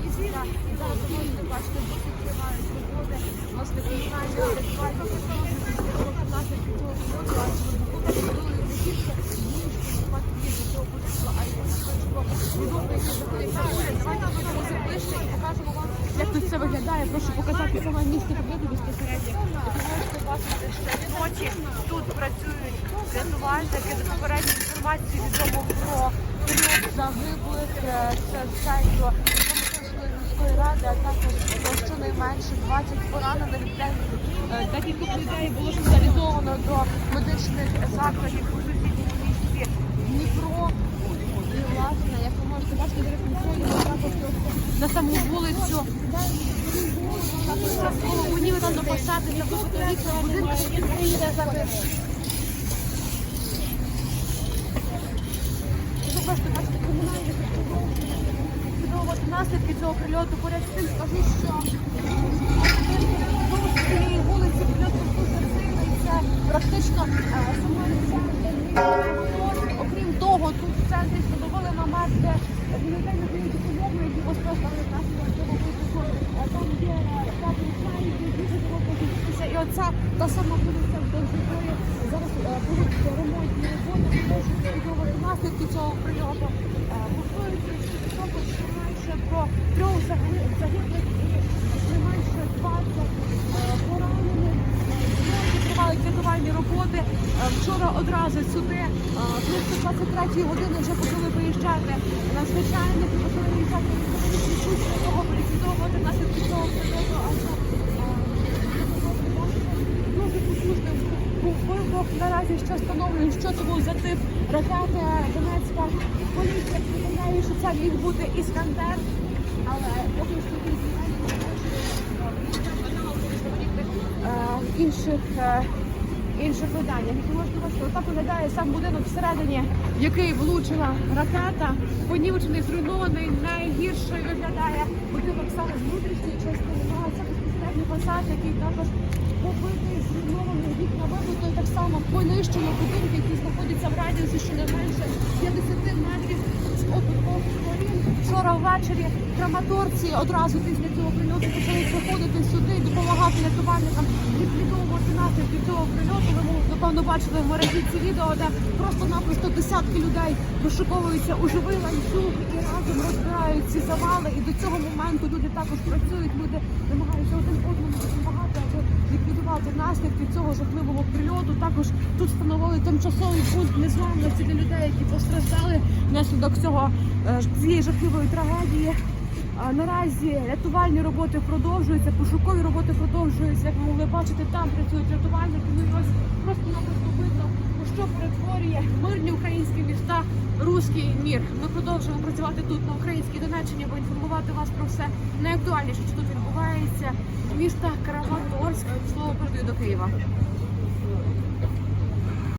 візира. Зараз можете бачити, досить тривають роботи. Можете комунальні адекватні власне під цього року, до цього будинку, а й. Давайте будемо покажемо вам, як тут це виглядає. Прошу показати саме місце побуду безпосередньо. Тут працюють рятувальники, до попередньої інформації відомо про трьох загиблих. Е, це сайту міської ради, а також щонайменше 20 поранених. Е, Декількох людей було шпиталізовано до медичних закладів у сусідньому місті Дніпро. І власне, як ви можете бачити, також на саму вулицю. Також частково мені там до посади для виходу будинку, що приїде зараз. Ви бачите, бачите, комунальні підтримувати наслідки цього прильоту. Поряд з тим скажу, що вулиці прильот був дуже сильний. Це практично е, сама ця Окрім того, тут в центрі встановили намет, де людей надають допомогу, які постраждали внаслідок цього випадку. Е, Там є які дуже подивитися. І оця та сама вулиця вдовж якої зараз е, будуть ремонтні роботи, для того, щоб ліквідовувати наслідки цього прильоту. Е, Повторюється, що також менше про трьох загиблих загиблих і не менше 20 е, поранених. Сьогодні тривають рятувальні роботи. Е, Вчора одразу сюди е, близько 23 години вже почали виїжджати надзвичайники, почали виїжджати для того, ліквідовувати наслідки цього прильоту. Адже е, дуже потужним. Наразі ще встановлюють, що це був за тип ракети. Донецька поліція повідомляє, що це міг бути іскандер, але поки що е, інших. Е, виданнях, які можете бачити, отак виглядає сам будинок всередині, в який влучила ракета, понівечений, зруйнований, найгірше виглядає будинок саме з внутрішньої частини. Фасад, який також побитий, зруйнований, вікна вибито, і так само понищено будинки, які знаходяться в радіусі щонайменше 50 метрів з обох сторін. Вчора ввечері краматорці одразу після цього прильоту почали приходити сюди допомагати рятувальникам ліквідовувати наслідки цього прильоту. Ви напевно бачили в мережі ці відео, де просто-напросто десятки людей вишуковуються у живий ланцюг завали. І до цього моменту люди також працюють. Люди намагаються один одному допомагати, аби ліквідувати наслідки цього жахливого прильоту. Також тут встановили тимчасовий пункт незламності для людей, які постраждали внаслідок цього е, цієї жахливої трагедії. Наразі рятувальні роботи продовжуються, пошукові роботи продовжуються. Як ви могли бачити, там працюють рятувальники. Ну і ось просто-напросто видно, у що перетворює мирні українські руський мір. Ми продовжуємо працювати тут на українській Донеччині, бо інформувати вас про все найактуальніше, що тут відбувається. Міста Краматорськ. Слово передаю до Києва.